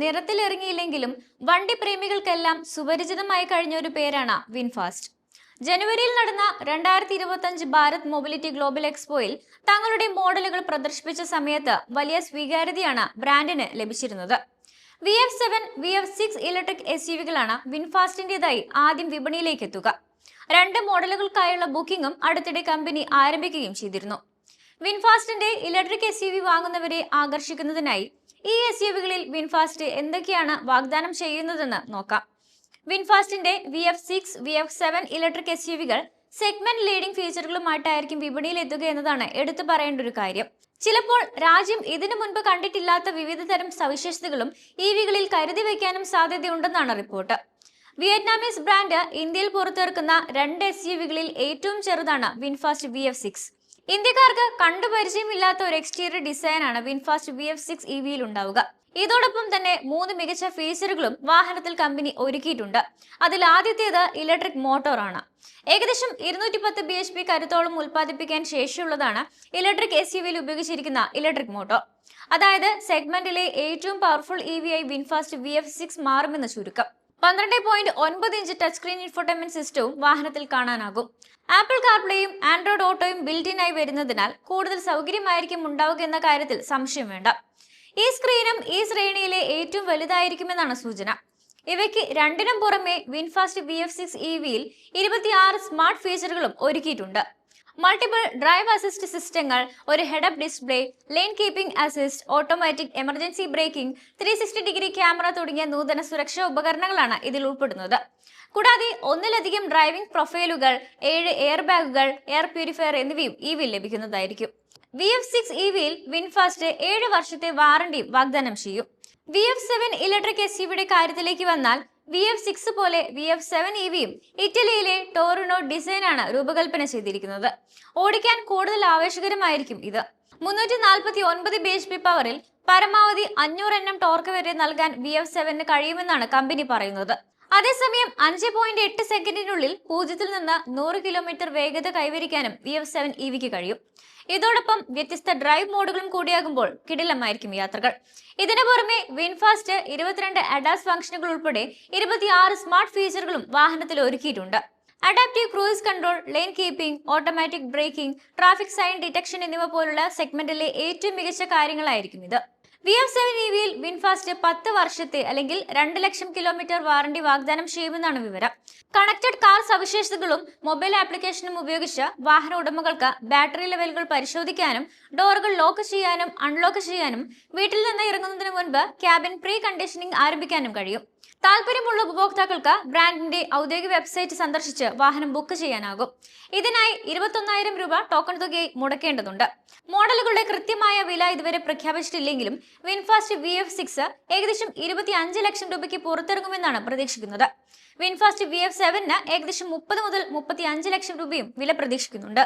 നിറത്തിലിറങ്ങിയില്ലെങ്കിലും വണ്ടി പ്രേമികൾക്കെല്ലാം സുപരിചിതമായി കഴിഞ്ഞ ഒരു പേരാണ് വിൻഫാസ്റ്റ്. ജനുവരിയിൽ നടന്ന രണ്ടായിരത്തി ഇരുപത്തഞ്ച് ഭാരത് മൊബിലിറ്റി ഗ്ലോബൽ എക്സ്പോയിൽ തങ്ങളുടെ മോഡലുകൾ പ്രദർശിപ്പിച്ച സമയത്ത് വലിയ സ്വീകാര്യതയാണ് ബ്രാൻഡിന് ലഭിച്ചിരുന്നത്. V F seven V F six electric S U വികളാണ് വിൻഫാസ്റ്റിന്റേതായി ആദ്യം വിപണിയിലേക്ക് എത്തുക രണ്ട് മോഡലുകൾക്കായുള്ള ബുക്കിംഗും അടുത്തിടെ കമ്പനി ആരംഭിക്കുകയും ചെയ്തിരുന്നു. വിൻഫാസ്റ്റിന്റെ ഇലക്ട്രിക് എസ് യു വി വാങ്ങുന്നവരെ ആകർഷിക്കുന്നതിനായി ഈ എസ് യു വികളിൽ വിൻഫാസ്റ്റ് എന്തൊക്കെയാണ് വാഗ്ദാനം ചെയ്യുന്നതെന്ന് നോക്കാം. വിൻഫാസ്റ്റിന്റെ V F six V F seven electric S U വികൾ segment leading ഫീച്ചറുകളുമായിട്ടായിരിക്കും വിപണിയിൽ എത്തുക എന്നതാണ് എടുത്തു പറയേണ്ട ഒരു കാര്യം. ചിലപ്പോൾ രാജ്യം ഇതിനു മുൻപ് കണ്ടിട്ടില്ലാത്ത വിവിധ തരം സവിശേഷതകളും ഇ വികളിൽ കരുതി വയ്ക്കാനും സാധ്യതയുണ്ടെന്നാണ് റിപ്പോർട്ട്. വിയറ്റ്നാമീസ് ബ്രാൻഡ് ഇന്ത്യയിൽ പുറത്തിറക്കുന്ന രണ്ട് എസ് യു വികളിൽ ഏറ്റവും ചെറുതാണ് വിൻഫാസ്റ്റ് വി എഫ് സിക്സ് ഇന്ത്യക്കാർക്ക് കണ്ടുപരിചയമില്ലാത്ത ഒരു എക്സ്റ്റീരിയർ ഡിസൈനാണ് VinFast V F six E വിയിൽ ഉണ്ടാവുക. ഇതോടൊപ്പം തന്നെ മൂന്ന് മികച്ച ഫീച്ചറുകളും വാഹനത്തിൽ കമ്പനി ഒരുക്കിയിട്ടുണ്ട്. അതിൽ ആദ്യത്തേത് ഇലക്ട്രിക് മോട്ടോറാണ് ഏകദേശം ഇരുന്നൂറ്റി പത്ത് ബി എച്ച് പി കരുത്തോളം ഉൽപ്പാദിപ്പിക്കാൻ ശേഷിയുള്ളതാണ് ഇലക്ട്രിക് എസ് യു വിയിൽ ഉപയോഗിച്ചിരിക്കുന്ന ഇലക്ട്രിക് മോട്ടോർ അതായത് സെഗ്മെന്റിലെ ഏറ്റവും പവർഫുൾ ഇ വി ഐ വിൻഫാസ്റ്റ് വി എഫ് സിക്സ് മാറുമെന്ന് ചുരുക്കം. പന്ത്രണ്ട് പോയിന്റ് ഒൻപത് ഇഞ്ച് ടച്ച് സ്ക്രീൻ ഇൻഫോർട്ടൈൻമെന്റ് സിസ്റ്റവും വാഹനത്തിൽ കാണാനാകും. ആപ്പിൾ കാർപ്ലേയും ആൻഡ്രോയിഡ് ഓട്ടോയും ബിൽറ്റ് ആയി വരുന്നതിനാൽ കൂടുതൽ സൗകര്യമായിരിക്കും ഉണ്ടാവുക എന്ന കാര്യത്തിൽ സംശയം വേണ്ട. ഈ സ്ക്രീനും ഈ ശ്രേണിയിലെ ഏറ്റവും വലുതായിരിക്കുമെന്നാണ് സൂചന. ഇവയ്ക്ക് രണ്ടിനും പുറമെ VinFast V F six E വിയിൽ ഇരുപത്തിയാറ് സ്മാർട്ട് ഫീച്ചറുകളും ഒരുക്കിയിട്ടുണ്ട്. മൾട്ടിപ്പിൾ ഡ്രൈവ് അസിസ്റ്റ് സിസ്റ്റങ്ങൾ ഒരു head up display lane keeping assist automatic emergency braking three sixty degree camera തുടങ്ങിയ നൂതന സുരക്ഷാ ഉപകരണങ്ങളാണ് ഇതിൽ ഉൾപ്പെടുന്നത്. കൂടാതെ ഒന്നിലധികം ഡ്രൈവിംഗ് പ്രൊഫൈലുകൾ ഏഴ് എയർ ബാഗുകൾ എയർ പ്യൂരിഫയർ എന്നിവയും ഇ വിൽ ലഭിക്കുന്നതായിരിക്കും. വി എഫ് സിക്സ് ഇ വിയിൽ വിൻഫാസ്റ്റ് ഏഴ് വർഷത്തെ വാറണ്ടിയും വാഗ്ദാനം ചെയ്യും. V F seven electric S യുടെ കാര്യത്തിലേക്ക് വന്നാൽ വി എഫ് സിക്സ് പോലെ വി എഫ് സെവൻ ഇ വിയും ഇറ്റലിയിലെ ടോറിനോ ഡിസൈനാണ് രൂപകൽപ്പന ചെയ്തിരിക്കുന്നത്. ഓടിക്കാൻ കൂടുതൽ ആവേശകരമായിരിക്കും ഇത്. മുന്നൂറ്റി നാൽപ്പത്തി ഒൻപത് ബി എച്ച് പി പവറിൽ പരമാവധി അഞ്ഞൂറ് എണ്ണം ടോർക്ക് വരെ നൽകാൻ വി എഫ് സെവന് കഴിയുമെന്നാണ് കമ്പനി പറയുന്നത്. അതേസമയം അഞ്ച് പോയിന്റ് എട്ട് സെക്കൻഡിനുള്ളിൽ പൂജ്യത്തിൽ നിന്ന് നൂറ് കിലോമീറ്റർ വേഗത കൈവരിക്കാനും വി എഫ് സെവൻ ഇ വിക്ക് കഴിയും. ഇതോടൊപ്പം വ്യത്യസ്ത ഡ്രൈവ് മോഡുകളും കൂടിയാകുമ്പോൾ കിടിലമായിരിക്കും യാത്രകൾ. ഇതിനു പുറമെ വിൻഫാസ്റ്റ് ഇരുപത്തിരണ്ട് അഡാസ് ഫംഗ്ഷനുകൾ ഉൾപ്പെടെ ഇരുപത്തിയാറ് സ്മാർട്ട് ഫീച്ചറുകളും വാഹനത്തിൽ ഒരുക്കിയിട്ടുണ്ട്. Adaptive cruise control lane keeping automatic braking traffic sign detection എന്നിവ പോലുള്ള സെഗ്മെന്റിലെ ഏറ്റവും മികച്ച കാര്യങ്ങളായിരിക്കും ഇത്. വി എഫ് സെവൻ ഇ വിയിൽ വിൻഫാസ്റ്റ് പത്ത് വർഷത്തെ അല്ലെങ്കിൽ രണ്ട് ലക്ഷം കിലോമീറ്റർ വാറണ്ടി വാഗ്ദാനം ചെയ്യുമെന്നാണ് വിവരം. കണക്റ്റഡ് കാർ സവിശേഷതകളും മൊബൈൽ ആപ്ലിക്കേഷനും ഉപയോഗിച്ച് വാഹന ഉടമകൾക്ക് ബാറ്ററി ലെവലുകൾ പരിശോധിക്കാനും ഡോറുകൾ ലോക്ക് ചെയ്യാനും അൺലോക്ക് ചെയ്യാനും വീട്ടിൽ നിന്ന് ഇറങ്ങുന്നതിന് മുൻപ് ക്യാബിൻ പ്രീ കണ്ടീഷനിംഗ് ആരംഭിക്കാനും കഴിയും. താല്പര്യമുള്ള ഉപഭോക്താക്കൾക്ക് ബ്രാൻഡിന്റെ ഔദ്യോഗിക വെബ്സൈറ്റ് സന്ദർശിച്ച് വാഹനം ബുക്ക് ചെയ്യാനാകും. ഇതിനായി ഇരുപത്തൊന്നായിരം രൂപ ടോക്കൺ തുകയായി മുടക്കേണ്ടതുണ്ട്. മോഡലുകളുടെ കൃത്യമായ വില ഇതുവരെ പ്രഖ്യാപിച്ചിട്ടില്ലെങ്കിലും വിൻഫാസ്റ്റ് വി എഫ് സിക്സ് ഏകദേശം ഇരുപത്തി അഞ്ച് ലക്ഷം രൂപയ്ക്ക് പുറത്തിറങ്ങുമെന്നാണ് പ്രതീക്ഷിക്കുന്നത്. വിൻഫാസ്റ്റ് വി എഫ് സെവന് ഏകദേശം മുപ്പത് മുതൽ മുപ്പത്തി അഞ്ച് ലക്ഷം രൂപയും വില പ്രതീക്ഷിക്കുന്നുണ്ട്.